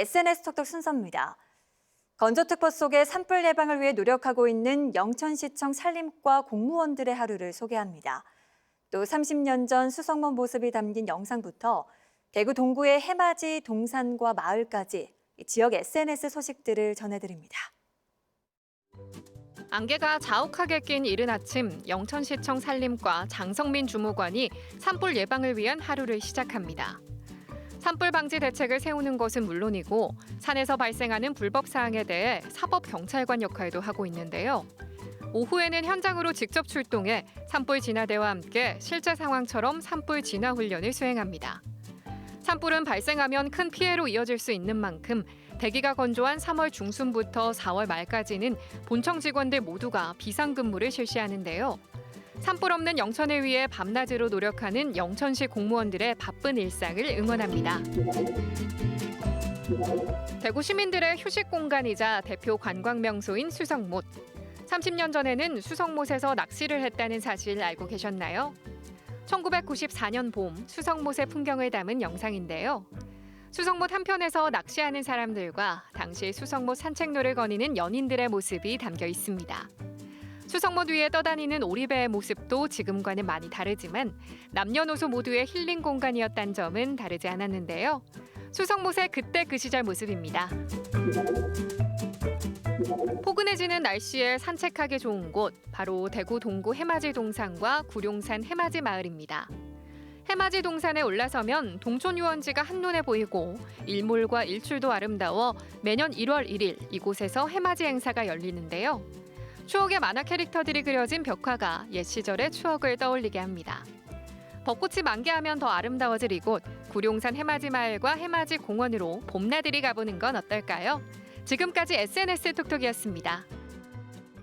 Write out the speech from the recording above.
SNS 톡톡 순서입니다. 건조특보 속에 산불 예방을 위해 노력하고 있는 영천시청 산림과 공무원들의 하루를 소개합니다. 또 30년 전 수성문 모습이 담긴 영상부터 대구 동구의 해맞이 동산과 마을까지 지역 SNS 소식들을 전해드립니다. 안개가 자욱하게 낀 이른 아침 영천시청 산림과 장성민 주무관이 산불 예방을 위한 하루를 시작합니다. 산불 방지 대책을 세우는 것은 물론이고 산에서 발생하는 불법 사항에 대해 사법 경찰관 역할도 하고 있는데요. 오후에는 현장으로 직접 출동해 산불 진화대와 함께 실제 상황처럼 산불 진화 훈련을 수행합니다. 산불은 발생하면 큰 피해로 이어질 수 있는 만큼 대기가 건조한 3월 중순부터 4월 말까지는 본청 직원들 모두가 비상근무를 실시하는데요. 산불 없는 영천을 위해 밤낮으로 노력하는 영천시 공무원들의 바쁜 일상을 응원합니다. 대구 시민들의 휴식 공간이자 대표 관광 명소인 수성못. 30년 전에는 수성못에서 낚시를 했다는 사실 알고 계셨나요? 1994년 봄 수성못의 풍경을 담은 영상인데요. 수성못 한편에서 낚시하는 사람들과 당시 수성못 산책로를 거니는 연인들의 모습이 담겨 있습니다. 수성못 위에 떠다니는 오리배의 모습도 지금과는 많이 다르지만 남녀노소 모두의 힐링 공간이었다는 점은 다르지 않았는데요. 수성못의 그때 그 시절 모습입니다. 포근해지는 날씨에 산책하기 좋은 곳 바로 대구 동구 해맞이 동산과 구룡산 해맞이 마을입니다. 해맞이 동산에 올라서면 동촌 유원지가 한눈에 보이고 일몰과 일출도 아름다워 매년 1월 1일 이곳에서 해맞이 행사가 열리는데요. 추억의 만화 캐릭터들이 그려진 벽화가 옛 시절의 추억을 떠올리게 합니다. 벚꽃이 만개하면 더 아름다워질 이곳 구룡산 해맞이 마을과 해맞이 공원으로 봄나들이 가보는 건 어떨까요? 지금까지 SNS 톡톡이었습니다.